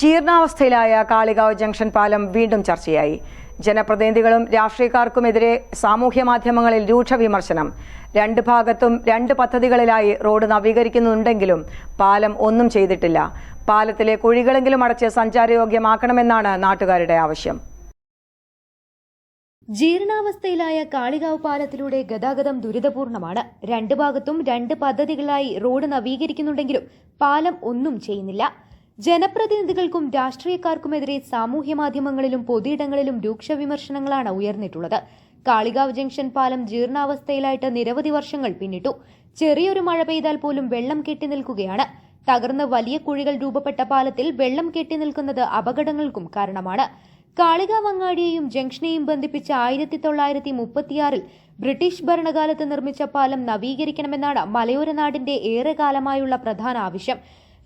ജീർണാവസ്ഥയിലായ Kalikavu junction പാലം വീണ്ടും ചർച്ചയായി. ജനപ്രതിനിധികളും രാഷ്ട്രീയക്കാർക്കുമെതിരെ സാമൂഹ്യ മാധ്യമങ്ങളിൽ രൂക്ഷ വിമർശനം. രണ്ട് ഭാഗത്തും രണ്ട് പദ്ധതികളിലായി റോഡ് നവീകരിക്കുന്നുണ്ടെങ്കിലും പാലം ഒന്നും ചെയ്തിട്ടില്ല. പാലത്തിലെ കുഴികളെങ്കിലും അടച്ച് സഞ്ചാരയോഗ്യമാക്കണമെന്നാണ് നാട്ടുകാരുടെ ആവശ്യം. ജീർണാവസ്ഥയിലായ കാളികാവ് പാലത്തിലൂടെ ഗതാഗതം ദുരിതപൂർണമാണ്. രണ്ട് ഭാഗത്തും രണ്ട് പദ്ധതികളായി റോഡ് നവീകരിക്കുന്നുണ്ടെങ്കിലും പാലം ഒന്നും ചെയ്യുന്നില്ല. ജനപ്രതിനിധികൾക്കും രാഷ്ട്രീയക്കാർക്കുമെതിരെ സാമൂഹ്യ മാധ്യമങ്ങളിലും പൊതുയിടങ്ങളിലും രൂക്ഷ വിമർശനങ്ങളാണ് ഉയർന്നിട്ടുള്ളത്. കാളികാവ് ജംഗ്ഷൻ പാലം ജീർണാവസ്ഥയിലായിട്ട് നിരവധി വർഷങ്ങൾ പിന്നിട്ടു. ചെറിയൊരു മഴ പെയ്താൽ പോലും വെള്ളം കെട്ടി നിൽക്കുകയാണ്. തകർന്ന് വലിയ കുഴികൾ രൂപപ്പെട്ട പാലത്തിൽ വെള്ളം കെട്ടി നിൽക്കുന്നത് അപകടങ്ങൾക്കും കാരണമാണ്. കാളികാവ് അങ്ങാടിയെയും ജംഗ്ഷനെയും ബന്ധിപ്പിച്ച ആയിരത്തി തൊള്ളായിരത്തി മുപ്പത്തിയാറിൽ ബ്രിട്ടീഷ് ഭരണകാലത്ത് നിർമ്മിച്ച പാലം നവീകരിക്കണമെന്നാണ് മലയോര നാടിന്റെ ഏറെക്കാലമായുള്ള പ്രധാന ആവശ്യം.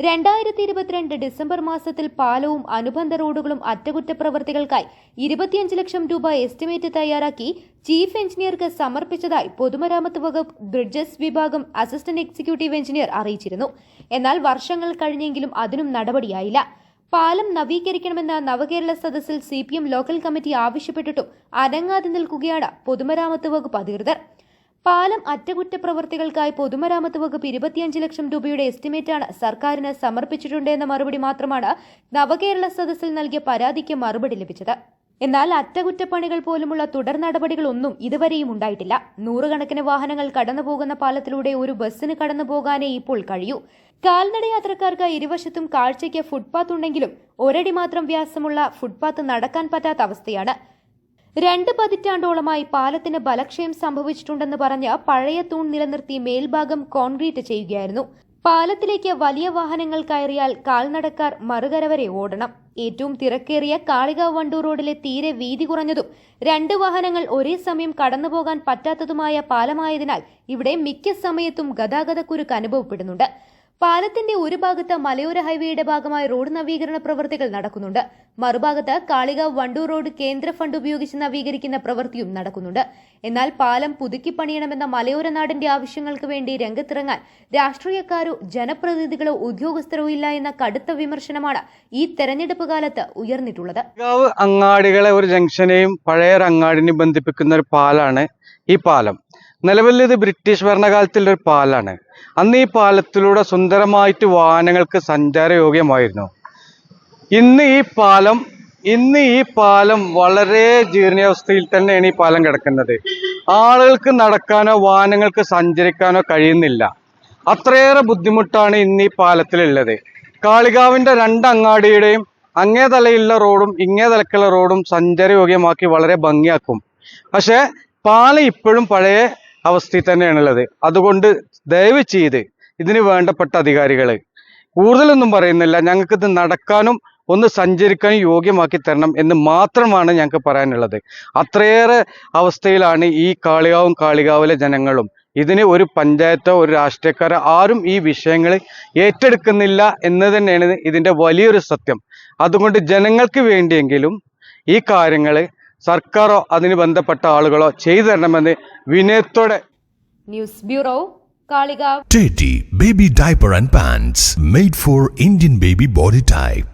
രണ്ടായിരത്തി ഇരുപത്തിരണ്ട് ഡിസംബർ മാസത്തിൽ പാലവും അനുബന്ധ റോഡുകളും അറ്റകുറ്റപ്രവർത്തികൾക്കായി ഇരുപത്തിയഞ്ച് ലക്ഷം രൂപ എസ്റ്റിമേറ്റ് തയ്യാറാക്കി ചീഫ് എഞ്ചിനീയർക്ക് സമർപ്പിച്ചതായി പൊതുമരാമത്ത് വകുപ്പ് ബ്രിഡ്ജസ് വിഭാഗം അസിസ്റ്റന്റ് എക്സിക്യൂട്ടീവ് എഞ്ചിനീയർ അറിയിച്ചിരുന്നു. എന്നാൽ വർഷങ്ങൾ കഴിഞ്ഞെങ്കിലും അതിനും നടപടിയായില്ല. പാലം നവീകരിക്കണമെന്ന നവകേരള സദസ്സിൽ സി ലോക്കൽ കമ്മിറ്റി ആവശ്യപ്പെട്ടിട്ടും അനങ്ങാതെ നിൽക്കുകയാണ് പൊതുമരാമത്ത് വകുപ്പ് അധികൃതർ. പാലം അറ്റകുറ്റപ്രവർത്തികൾക്കായി പൊതുമരാമത്ത് വകുപ്പ് ഇരുപത്തിയഞ്ച് ലക്ഷം രൂപയുടെ എസ്റ്റിമേറ്റാണ് സർക്കാരിന് സമർപ്പിച്ചിട്ടുണ്ട് എന്ന മറുപടി മാത്രമാണ് നവകേരള സദസ്സിൽ നൽകിയ പരാതിക്ക് മറുപടി ലഭിച്ചത്. എന്നാൽ അറ്റകുറ്റപ്പണികൾ പോലുമുള്ള തുടർ നടപടികളൊന്നും ഇതുവരെയും ഉണ്ടായിട്ടില്ല. നൂറുകണക്കിന് വാഹനങ്ങൾ കടന്നുപോകുന്ന പാലത്തിലൂടെ ഒരു ബസ്സിന് കടന്നു പോകാനേ ഇപ്പോൾ കഴിയൂ. കാൽനട യാത്രക്കാർക്ക് ഇരുവശത്തും കാഴ്ചയ്ക്ക് ഫുട്പാത്ത് ഉണ്ടെങ്കിലും ഒരടി മാത്രം വ്യാസമുള്ള ഫുട്പാത്ത് നടക്കാൻ പറ്റാത്ത അവസ്ഥയാണ്. രണ്ട് പതിറ്റാണ്ടോളമായി പാലത്തിന് ബലക്ഷയം സംഭവിച്ചിട്ടുണ്ടെന്ന് പറഞ്ഞ് പഴയ തൂൺ നിലനിർത്തി മേൽഭാഗം കോൺക്രീറ്റ് ചെയ്യുകയായിരുന്നു. പാലത്തിലേക്ക് വലിയ വാഹനങ്ങൾ കയറിയാൽ കാൽനടക്കാർ മറുകര വരെ ഓടണം. ഏറ്റവും തിരക്കേറിയ കാളികാവ് വണ്ടൂർ റോഡിലെ തീരെ വീതി കുറഞ്ഞതും രണ്ട് വാഹനങ്ങൾ ഒരേ സമയം കടന്നുപോകാൻ പറ്റാത്തതുമായ പാലമായതിനാൽ ഇവിടെ മിക്ക സമയത്തും ഗതാഗതക്കുരുക്ക് അനുഭവപ്പെടുന്നുണ്ട്. പാലത്തിന്റെ ഒരു ഭാഗത്ത് മലയോര ഹൈവേയുടെ ഭാഗമായി റോഡ് നവീകരണ പ്രവൃത്തികൾ നടക്കുന്നുണ്ട്. മറുഭാഗത്ത് കാളികാവ് വണ്ടൂർ റോഡ് കേന്ദ്ര ഫണ്ട് ഉപയോഗിച്ച് നവീകരിക്കുന്ന പ്രവൃത്തിയും നടക്കുന്നുണ്ട്. എന്നാൽ പാലം പുതുക്കി പണിയണമെന്ന മലയോര നാടിന്റെ ആവശ്യങ്ങൾക്ക് വേണ്ടി രംഗത്തിറങ്ങാൻ രാഷ്ട്രീയക്കാരോ ജനപ്രതിനിധികളോ ഉദ്യോഗസ്ഥരോ ഇല്ല എന്ന കടുത്ത വിമർശനമാണ് ഈ തെരഞ്ഞെടുപ്പ് കാലത്ത് ഉയർന്നിട്ടുള്ളത്. അങ്ങാടികളെ ഒരു ജംഗ്ഷനെയും പഴയ അങ്ങാടിനെയും ബന്ധിപ്പിക്കുന്ന ഒരു പാലാണ് ഈ പാലം. നിലവിൽ ഇത് ബ്രിട്ടീഷ് ഭരണകാലത്തിലെ ഒരു പാലാണ്. അന്ന് ഈ പാലത്തിലൂടെ സുന്ദരമായിട്ട് വാഹനങ്ങൾക്ക് സഞ്ചാരയോഗ്യമായിരുന്നു. ഇന്ന് ഈ പാലം ഇന്ന് ഈ പാലം വളരെ ജീർണാവസ്ഥയിൽ തന്നെയാണ് ഈ പാലം കിടക്കുന്നത്. ആളുകൾക്ക് നടക്കാനോ വാഹനങ്ങൾക്ക് സഞ്ചരിക്കാനോ കഴിയുന്നില്ല. അത്രയേറെ ബുദ്ധിമുട്ടാണ് ഇന്ന് ഈ പാലത്തിലുള്ളത്. കാളികാവിന്റെ രണ്ട് അങ്ങാടിയുടെയും അങ്ങേ തലയിലുള്ള റോഡും ഇങ്ങേ തലക്കുള്ള റോഡും സഞ്ചാരയോഗ്യമാക്കി വളരെ ഭംഗിയാക്കും. പക്ഷേ പാലം ഇപ്പോഴും പഴയ അവസ്ഥയിൽ തന്നെയാണുള്ളത്. അതുകൊണ്ട് ദയവ് ചെയ്ത് ഇതിന് വേണ്ടപ്പെട്ട അധികാരികൾ കൂടുതലൊന്നും പറയുന്നില്ല. ഞങ്ങൾക്ക് ഇത് നടക്കാനും ഒന്ന് സഞ്ചരിക്കാനും യോഗ്യമാക്കി തരണം എന്ന് മാത്രമാണ് ഞങ്ങൾക്ക് പറയാനുള്ളത്. അത്രയേറെ അവസ്ഥയിലാണ് ഈ കാളികാവും കാളികാവിലെ ജനങ്ങളും. ഇതിന് ഒരു പഞ്ചായത്തോ ഒരു രാഷ്ട്രീയക്കാരോ ആരും ഈ വിഷയങ്ങൾ ഏറ്റെടുക്കുന്നില്ല എന്ന് തന്നെയാണ് ഇതിന്റെ വലിയൊരു സത്യം. അതുകൊണ്ട് ജനങ്ങൾക്ക് വേണ്ടിയെങ്കിലും ഈ കാര്യങ്ങൾ സർക്കാരോ അതിന് ബന്ധപ്പെട്ട ആളുകളോ ചെയ്തു തരണമെന്ന് വിനയത്തോടെ news bureau Kalikavu. Baby diaper and pants made for Indian baby body type